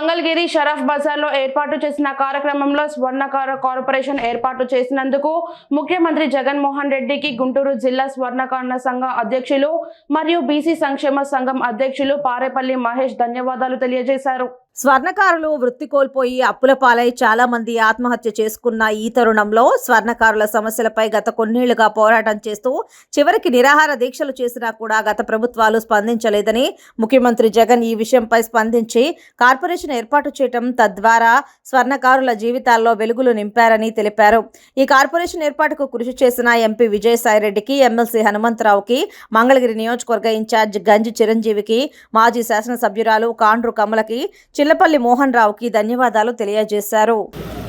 Mangalagiri charades బజార్లో ఏర్పాటు చేసిన కార్యక్రమంలో స్వర్ణకార కార్పొరేషన్ ఏర్పాటు చేసినందుకు ముఖ్యమంత్రి జగన్మోహన్ రెడ్డికి గుంటూరు జిల్లా స్వర్ణకార సంఘ అధ్యక్షులు మరియు బీసీ సంక్షేమ సంఘం అధ్యక్షులు పారేపల్లి మహేష్ ధన్యవాదాలు తెలియజేశారు. స్వర్ణకారులు వృత్తి కోల్పోయి అప్పుల పాలై చాలా మంది ఆత్మహత్య చేసుకున్న ఈ తరుణంలో స్వర్ణకారుల సమస్యలపై గత కొన్నేళ్ళుగా పోరాటం చేస్తూ చివరికి నిరాహార దీక్షలు చేసినా కూడా గత ప్రభుత్వాలు స్పందించలేదని ముఖ్యమంత్రి జగన్ ఈ విషయంపై స్పందించి కార్పొరేషన్ ఏర్పాటు చేయటం తద్వారా స్వర్ణకారుల జీవితాల్లో వెలుగులు నింపారని తెలిపారు. ఈ కార్పొరేషన్ ఏర్పాటుకు కృషి చేసిన ఎంపీ విజయసాయిరెడ్డికి ఎమ్మెల్సీ హనుమంతరావుకి మంగళగిరి నియోజకవర్గ ఇన్ఛార్జ్ గంజి చిరంజీవికి మాజీ శాసనసభ్యురాలు కాండ్రు కమలకి చిల్లపల్లి మోహన్ రావుకి ధన్యవాదాలు తెలియజేశారు.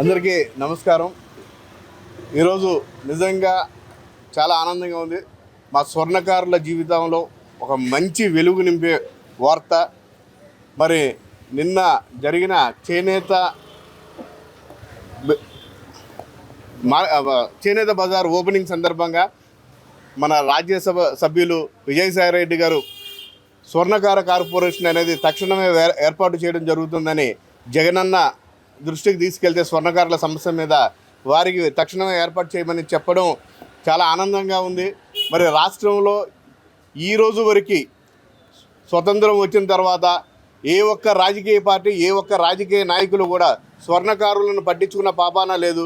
అందరికీ నమస్కారం. ఈరోజు నిజంగా చాలా ఆనందంగా ఉంది. మా స్వర్ణకారుల జీవితంలో ఒక మంచి వెలుగు నింపే వార్త. మరి నిన్న జరిగిన చేనేత మా చేనేత బజార్ ఓపెనింగ్ సందర్భంగా మన రాజ్యసభ సభ్యులు విజయసాయిరెడ్డి గారు స్వర్ణకార కార్పొరేషన్ అనేది తక్షణమే ఏర్పాటు చేయడం జరుగుతుందని జగనన్న దృష్టికి తీసుకెళ్తే స్వర్ణకారుల సమస్య మీద వారికి తక్షణమే ఏర్పాటు చేయమని చెప్పడం చాలా ఆనందంగా ఉంది. మరి రాష్ట్రంలో ఈ రోజు వరకు స్వతంత్రం వచ్చిన తర్వాత ఏ ఒక్క రాజకీయ పార్టీ ఏ ఒక్క రాజకీయ నాయకులు కూడా స్వర్ణకారులను పట్టించుకున్న పాపాన లేదు.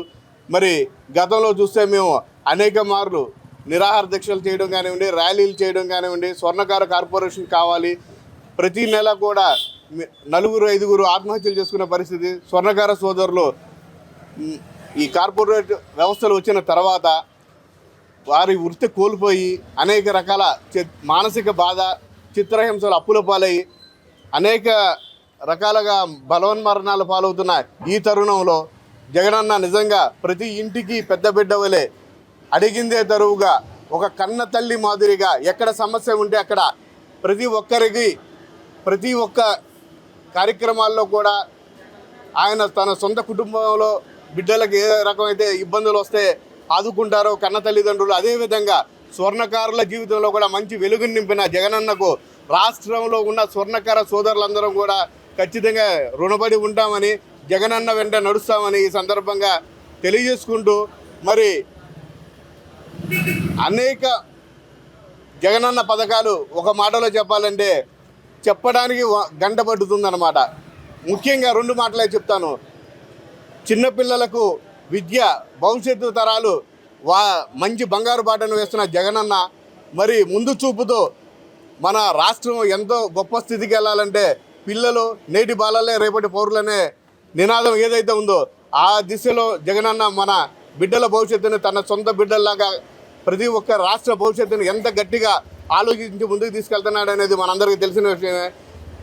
మరి గతంలో చూస్తే మేము అనేక మార్లు నిరాహార దీక్షలు చేయడం కానివ్వండి ర్యాలీలు చేయడం కానివ్వండి స్వర్ణకార కార్పొరేషన్ కావాలి. ప్రతి నెల కూడా నలుగురు ఐదుగురు ఆత్మహత్యలు చేసుకునే పరిస్థితి స్వర్ణకార సోదరులు ఈ కార్పొరేట్ వ్యవస్థలు వచ్చిన తర్వాత వారి వృత్తి కోల్పోయి అనేక రకాల మానసిక బాధ చిత్రహింసలు అప్పుల పాలై అనేక రకాలుగా బలవన్మరణాలు పాలవుతున్న ఈ తరుణంలో జగనన్న నిజంగా ప్రతి ఇంటికి పెద్ద బిడ్డ వలె అడిగిందే తరువుగా ఒక కన్న తల్లి మాదిరిగా ఎక్కడ సమస్య ఉంటే అక్కడ ప్రతి ఒక్కరికి ప్రతి ఒక్క కార్యక్రమాల్లో కూడా ఆయన తన సొంత కుటుంబంలో బిడ్డలకు ఏ రకమైతే ఇబ్బందులు వస్తే ఆదుకుంటారో కన్న తల్లిదండ్రులు అదేవిధంగా స్వర్ణకారుల జీవితంలో కూడా మంచి వెలుగు నింపిన జగనన్నకు రాష్ట్రంలో ఉన్న స్వర్ణకార సోదరులందరం కూడా ఖచ్చితంగా రుణపడి ఉంటామని జగనన్న వెంట నడుస్తామని ఈ సందర్భంగా తెలియజేసుకుంటూ మరి అనేక జగనన్న పథకాలు ఒక మాటలో చెప్పాలంటే చెప్పడానికి వ- గంట పడుతుందన్నమాట. ముఖ్యంగా రెండు మాటలే చెప్తాను. చిన్నపిల్లలకు విద్య భవిష్యత్తు తరాలు వా మంచి బంగారు బాటను వేస్తున్న జగనన్న మరి ముందు చూపుతో మన రాష్ట్రం ఎంతో గొప్ప స్థితికి వెళ్ళాలంటే పిల్లలు నేటి బాలలే రేపటి పౌరులనే నినాదం ఏదైతే ఉందో ఆ దిశలో జగనన్న మన బిడ్డల భవిష్యత్తుని తన సొంత బిడ్డల్లాగా ప్రతి ఒక్క రాష్ట్ర భవిష్యత్తును ఎంత గట్టిగా ఆలోచించి ముందుకు తీసుకెళ్తున్నాడు అనేది మనందరికీ తెలిసిన విషయమే.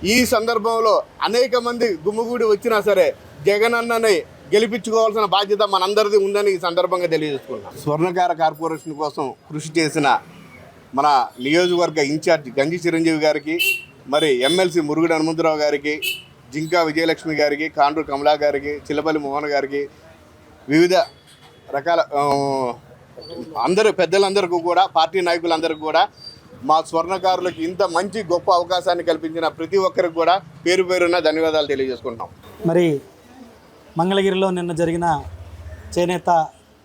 ఈ సందర్భంలో అనేక మంది గుమ్ముగూడి వచ్చినా సరే జగన్ అన్నని గెలిపించుకోవాల్సిన బాధ్యత మనందరిది ఉందని ఈ సందర్భంగా తెలియజేసుకున్నాం స్వర్ణకార కార్పొరేషన్ కోసం కృషి చేసిన మన నియోజకవర్గ ఇన్ఛార్జ్ గంజి చిరంజీవి గారికి మరి ఎమ్మెల్సీ మురుగుడు హనుమంతరావు గారికి జింకా విజయలక్ష్మి గారికి కాండ్రు కమలా గారికి చిల్లపల్లి మోహన్ గారికి వివిధ రకాల అందరూ పెద్దలందరికీ కూడా పార్టీ నాయకులందరికీ కూడా మా స్వర్ణకారులకు ఇంత మంచి గొప్ప అవకాశాన్ని కల్పించిన ప్రతి ఒక్కరికి కూడా పేరు పేరున ధన్యవాదాలు తెలియజేసుకుంటున్నాం. మరి మంగళగిరిలో నిన్న జరిగిన చేనేత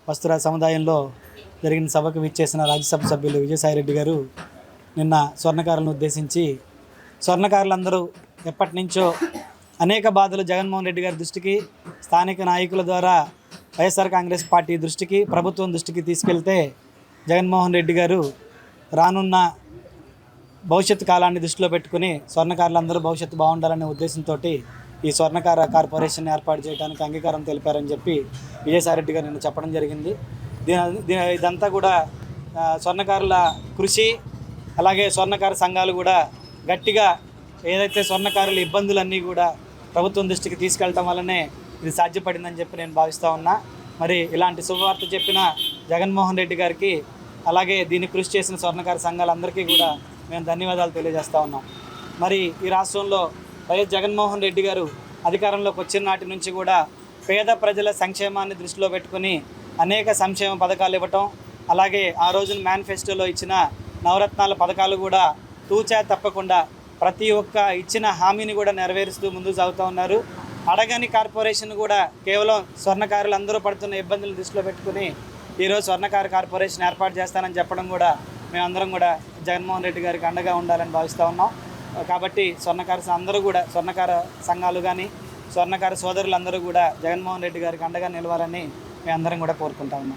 వస్త్ర సముదాయంలో జరిగిన సభకు విచ్చేసిన రాజ్యసభ సభ్యులు విజయసాయిరెడ్డి గారు నిన్న స్వర్ణకారులను ఉద్దేశించి స్వర్ణకారులందరూ ఎప్పటి నుంచో అనేక బాధలు జగన్మోహన్ రెడ్డి గారి దృష్టికి స్థానిక నాయకుల ద్వారా వైఎస్ఆర్ కాంగ్రెస్ పార్టీ దృష్టికి ప్రభుత్వం దృష్టికి తీసుకెళ్తే జగన్మోహన్ రెడ్డి గారు రానున్న భవిష్యత్తు కాలాన్ని దృష్టిలో పెట్టుకుని స్వర్ణకారులందరూ భవిష్యత్తు బాగుండాలనే ఉద్దేశంతో ఈ స్వర్ణకార కార్పొరేషన్ ఏర్పాటు చేయడానికి అంగీకారం తెలిపారని చెప్పి విజయసాయిరెడ్డి గారు నిన్న చెప్పడం జరిగింది. దీని ఇదంతా కూడా స్వర్ణకారుల కృషి అలాగే స్వర్ణకార సంఘాలు కూడా గట్టిగా ఏదైతే స్వర్ణకారుల ఇబ్బందులన్నీ కూడా ప్రభుత్వం దృష్టికి తీసుకెళ్ళటం వల్లనే ఇది సాధ్యపడిందని చెప్పి నేను భావిస్తూ ఉన్నా. మరి ఇలాంటి శుభవార్త చెప్పిన జగన్మోహన్ రెడ్డి గారికి అలాగే దీన్ని కృషి చేసిన స్వర్ణకార సంఘాలందరికీ కూడా మేము ధన్యవాదాలు తెలియజేస్తా ఉన్నాం. మరి ఈ రాష్ట్రంలో వైఎస్ జగన్మోహన్ రెడ్డి గారు అధికారంలోకి వచ్చిన నాటి నుంచి కూడా పేద ప్రజల సంక్షేమాన్ని దృష్టిలో పెట్టుకుని అనేక సంక్షేమ పథకాలు ఇవ్వటం అలాగే ఆ రోజున మేనిఫెస్టోలో ఇచ్చిన నవరత్నాల పథకాలు కూడా తూచా తప్పకుండా ప్రతి ఒక్క ఇచ్చిన హామీని కూడా నెరవేరుస్తూ ముందుకు సాగుతూ ఉన్నారు. అడగని కార్పొరేషన్ కూడా కేవలం స్వర్ణకారులు అందరూ పడుతున్న ఇబ్బందులు దృష్టిలో పెట్టుకుని ఈరోజు స్వర్ణకారు కార్పొరేషన్ ఏర్పాటు చేస్తానని చెప్పడం కూడా మేమందరం కూడా జగన్మోహన్ రెడ్డి గారికి అండగా ఉండాలని భావిస్తూ ఉన్నాం. కాబట్టి స్వర్ణకారు అందరూ కూడా స్వర్ణకార సంఘాలు కానీ స్వర్ణకార సోదరులందరూ కూడా జగన్మోహన్ రెడ్డి గారికి అండగా నిలవాలని మేమందరం కూడా కోరుకుంటా ఉన్నాం.